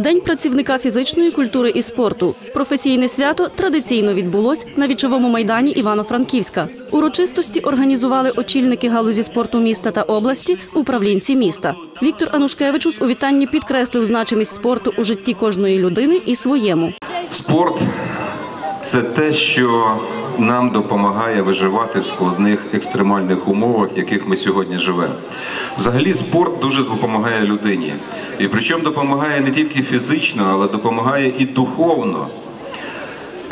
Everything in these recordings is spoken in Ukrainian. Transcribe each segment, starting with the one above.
День працівника фізичної культури і спорту. Професійне свято традиційно відбулось на вічовому майдані Івано-Франківська. Урочистості організували очільники галузі спорту міста та області, управлінці міста. Віктор Анушкевичус у вітанні підкреслив значимість спорту у житті кожної людини і своєму. Спорт це те, що нам допомагає виживати в складних екстремальних умовах, в яких ми сьогодні живемо. Взагалі, спорт дуже допомагає людині. І причому допомагає не тільки фізично, але допомагає і духовно.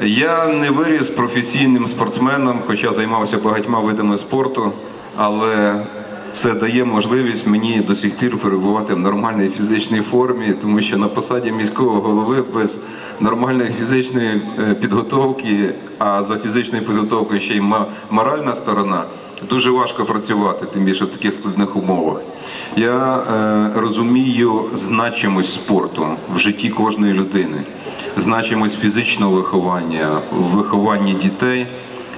Я не виріс професійним спортсменом, хоча займався багатьма видами спорту, але це дає можливість мені до сих пір перебувати в нормальній фізичній формі, тому що на посаді міського голови без нормальної фізичної е, підготовки, а за фізичною підготовкою ще й моральна сторона, дуже важко працювати, тим більше в таких складних умовах. Я е, розумію значимость спорту в житті кожної людини, значимость фізичного виховання, в вихованні дітей.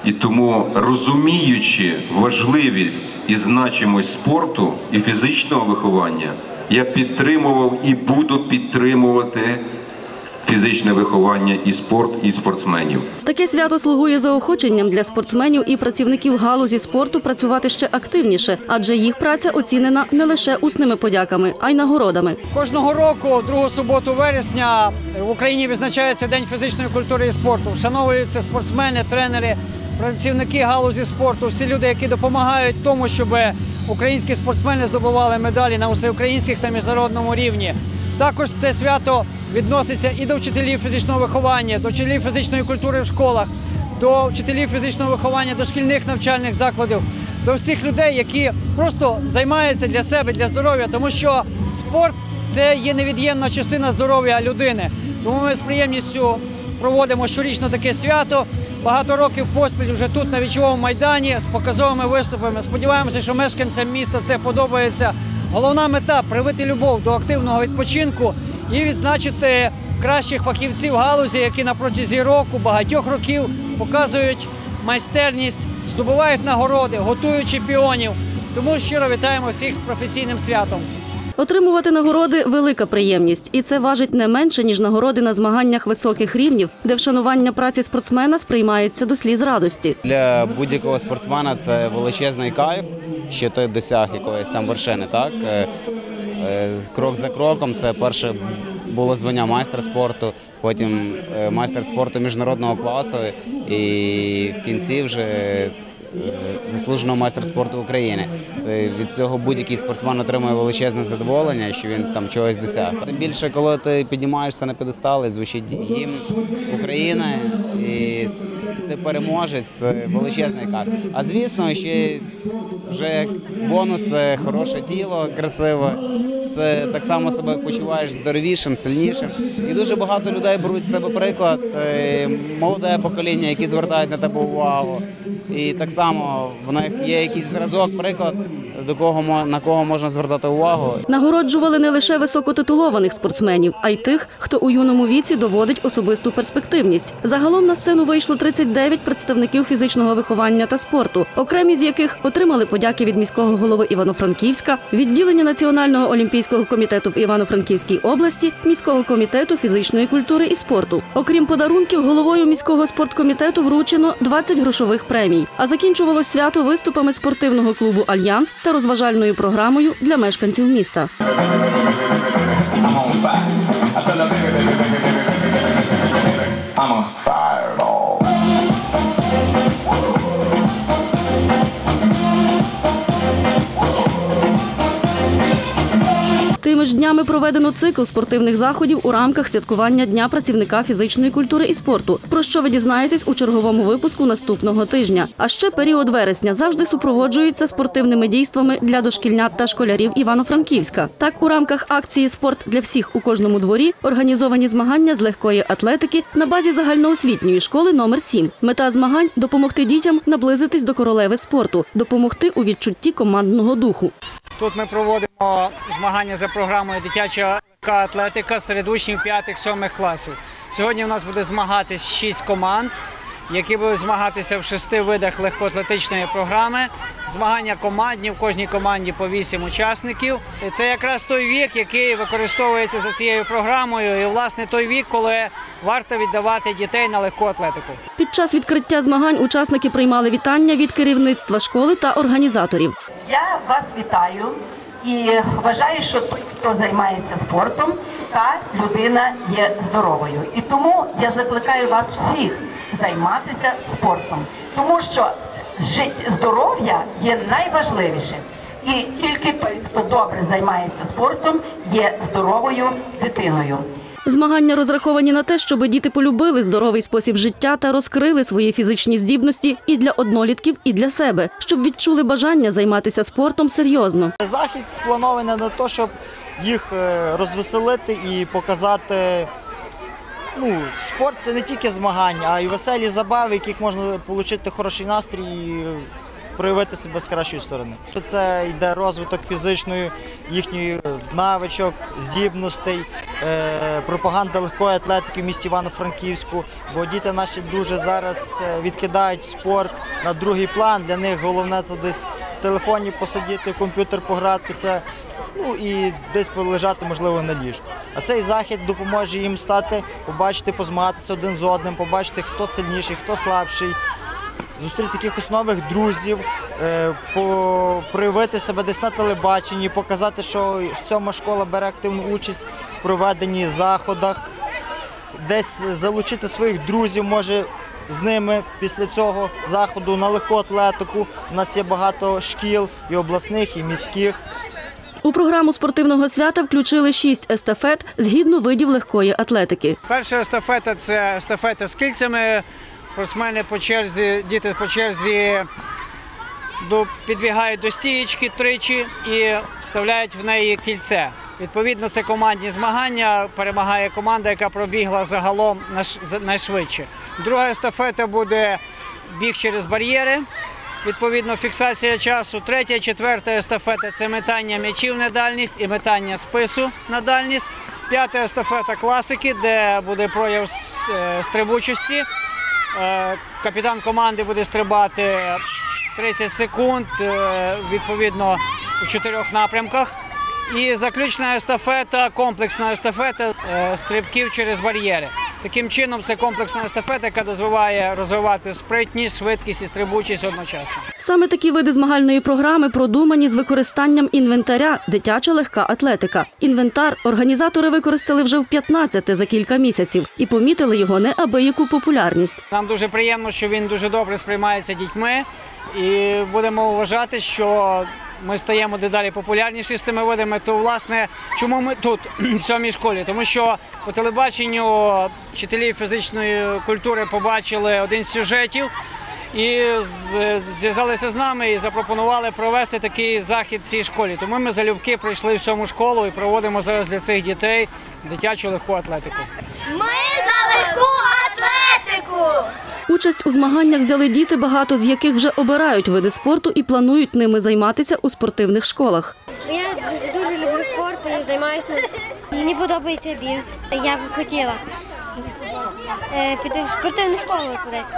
І тому розуміючи важливість і значимость спорту і фізичного виховання, я підтримував і буду підтримувати фізичне виховання і спорт, і спортсменів. Таке свято слугує заохоченням для спортсменів і працівників галузі спорту працювати ще активніше, адже їх праця оцінена не лише усними подяками, а й нагородами. Кожного року, другу суботу вересня, в Україні відзначається День фізичної культури і спорту. Вшановуються спортсмени, тренери, працівники галузі спорту, всі люди, які допомагають тому, щоб українські спортсмени здобували медалі на всеукраїнських та міжнародному рівні. Також це свято відноситься і до вчителів фізичного виховання, до вчителів фізичної культури в школах, до вчителів фізичного виховання дошкільних навчальних закладів, до всіх людей, які просто займаються для себе, для здоров'я, тому що спорт це є невід'ємна частина здоров'я людини. Тому ми з приємністю проводимо щорічно таке свято. Багато років поспіль вже тут на вічовому майдані з показовими виступами. Сподіваємося, що мешканцям міста це подобається. Головна мета привити любов до активного відпочинку і відзначити кращих фахівців галузі, які на протязі року, багатьох років показують майстерність, здобувають нагороди, готують чемпіонів. Тому щиро вітаємо всіх з професійним святом. Отримувати нагороди велика приємність, і це важить не менше ніж нагороди на змаганнях високих рівнів, де вшанування праці спортсмена сприймається до сліз радості. Для будь-якого спортсмена це величезний кайф, що ти досяг якоїсь там вершини. Так Е, е, крок за кроком. Це перше було звання майстра спорту, потім е, майстер спорту міжнародного класу, і в кінці вже. Е, Заслуженого майстра спорту України Е, від цього будь-який спортсмен отримує величезне задоволення, що він там чогось досяг. Тим більше, коли ти піднімаєшся на п'єдестал і звучить гімн України, переможець, це величезний кайф. А звісно, ще вже бонус це хороше тіло, красиве. Це так само себе почуваєш здоровішим, сильнішим. І дуже багато людей беруть з тебе приклад. е, Молоде покоління, які звертають на тебе увагу. І так само в них є якийсь зразок, приклад, до кого на кого можна звертати увагу. Нагороджували не лише високотитулованих спортсменів, а й тих, хто у юному віці доводить особисту перспективність. Загалом на сцену вийшло 39 представників фізичного виховання та спорту, окремі з яких отримали подяки від міського голови Івано-Франківська, відділення Національного олімпійського комітету в Івано-Франківській області, міського комітету фізичної культури і спорту. Окрім подарунків, головою міського спорткомітету вручено 20 грошових премій. А закінчувалось свято виступами спортивного клубу Альянс та розважальною програмою для мешканців міста. I'm on днями проведено цикл спортивних заходів у рамках святкування Дня працівника фізичної культури і спорту. Про що ви дізнаєтесь у черговому випуску наступного тижня. А ще період вересня завжди супроводжується спортивними дійствами для дошкільнят та школярів Івано-Франківська. Так, у рамках акції Спорт для всіх у кожному дворі організовані змагання з легкої атлетики на базі загальноосвітньої школи номер 7 Мета змагань допомогти дітям наблизитись до королеви спорту, допомогти у відчутті командного духу. Тут ми проводимо змагання за програмою дитяча атлетика серед учнів 5-7 класів. Сьогодні у нас буде змагатись 6 команд. які будуть змагатися в шести видах легкоатлетичної програми. Змагання командні, в кожній команді по вісім учасників. Це якраз той вік, який використовується за цією програмою, і власне той вік, коли варто віддавати дітей на легку атлетику. Під час відкриття змагань учасники приймали вітання від керівництва школи та організаторів. Я вас вітаю і вважаю, що той, хто займається спортом, та людина є здоровою. І тому я закликаю вас всіх займатися спортом, тому що здоров'я є найважливішим. І тільки той, хто добре займається спортом, є здоровою дитиною. Змагання розраховані на те, щоб діти полюбили здоровий спосіб життя та розкрили свої фізичні здібності і для однолітків, і для себе, щоб відчули бажання займатися спортом серйозно. Захід спланований на те, щоб їх е, розвеселити і показати. Ну, спорт це не тільки змагання, а й веселі забави, яких можна отримати хороший настрій і проявити себе з кращої сторони. Це йде розвиток фізичної їхньої навичок, здібностей, е, пропаганда легкої атлетики в місті Івано-Франківську. Бо діти наші дуже зараз е, відкидають спорт на другий план. Для них головне це десь в телефоні посидіти, в комп'ютер погратися. Ну і десь полежати, можливо, на ліжку. А цей захід допоможе їм стати, побачити, позмагатися один з одним, побачити, хто сильніший, хто слабший, зустріти якихось нових друзів, е, по- проявити себе десь на телебаченні, показати, що сьома школа бере активну участь в проведенні заходах, десь залучити своїх друзів, може. З ними після цього заходу на легку атлетику. У нас є багато шкіл і обласних, і міських. У програму спортивного свята включили шість естафет згідно видів легкої атлетики. Перша естафета це естафета з кільцями. Спортсмени по черзі, діти по черзі до, підбігають до стієчки тричі і вставляють в неї кільце. Відповідно, це командні змагання. Перемагає команда, яка пробігла загалом найшвидше. Друга естафета буде біг через бар'єри. Відповідно, фіксація часу. Третя, четверта естафета це метання м'ячів на дальність і метання спису на дальність. П'ята естафета класики, де буде прояв е, стрибучості. Е, Капітан команди буде стрибати 30 секунд, е, відповідно у чотирьох напрямках. І заключна естафета, комплексна естафета е, стрибків через бар'єри. Таким чином, це комплексна естафета, яка дозволяє розвивати спритність, швидкість і стрибучість одночасно. Саме такі види змагальної програми продумані з використанням інвентаря дитяча легка атлетика. Інвентар організатори використали вже в 15 за кілька місяців і помітили його неабияку популярність. Нам дуже приємно, що він дуже добре сприймається дітьми, і будемо вважати, що ми стаємо дедалі популярніші з цими видами. То власне, чому ми тут в сьомій школі? Тому що по телебаченню вчителі фізичної культури побачили один з сюжетів. І зв'язалися з нами і запропонували провести такий захід в цій школі. Тому ми залюбки прийшли в сьому школу і проводимо зараз для цих дітей дитячу легку атлетику. Ми за легку атлетику! Участь у змаганнях взяли діти, багато з яких вже обирають види спорту і планують ними займатися у спортивних школах. Я дуже люблю спорт і займаюся ним. Мені подобається біг. Я б хотіла е, піти в спортивну школу кудись.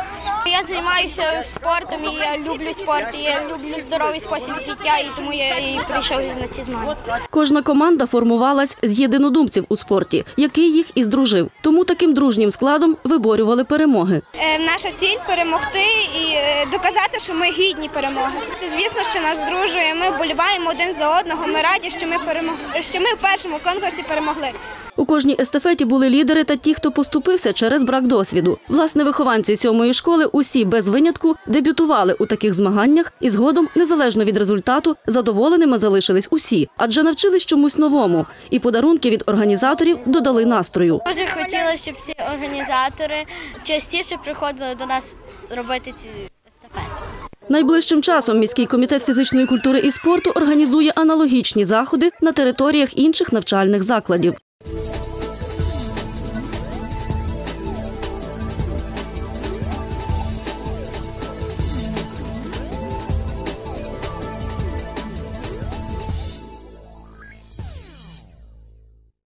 Я займаюся спортом і я люблю спорт, і я люблю здоровий спосіб життя, і тому я і прийшов на ці змагання. Кожна команда формувалась з єдинодумців у спорті, який їх і здружив. Тому таким дружнім складом виборювали перемоги. Е, Наша ціль перемогти і е, доказати, що ми гідні перемоги. Це звісно, що нас здружує. Ми вболіваємо один за одного. Ми раді, що ми перемог... що ми в першому конкурсі перемогли. У кожній естафеті були лідери та ті, хто поступився через брак досвіду. Власне, вихованці сьомої школи усі без винятку дебютували у таких змаганнях і згодом, незалежно від результату, задоволеними залишились усі, адже навчились чомусь новому. І подарунки від організаторів додали настрою. Дуже хотіла, щоб ці організатори частіше приходили до нас робити ці естафети. Найближчим часом міський комітет фізичної культури і спорту організує аналогічні заходи на територіях інших навчальних закладів.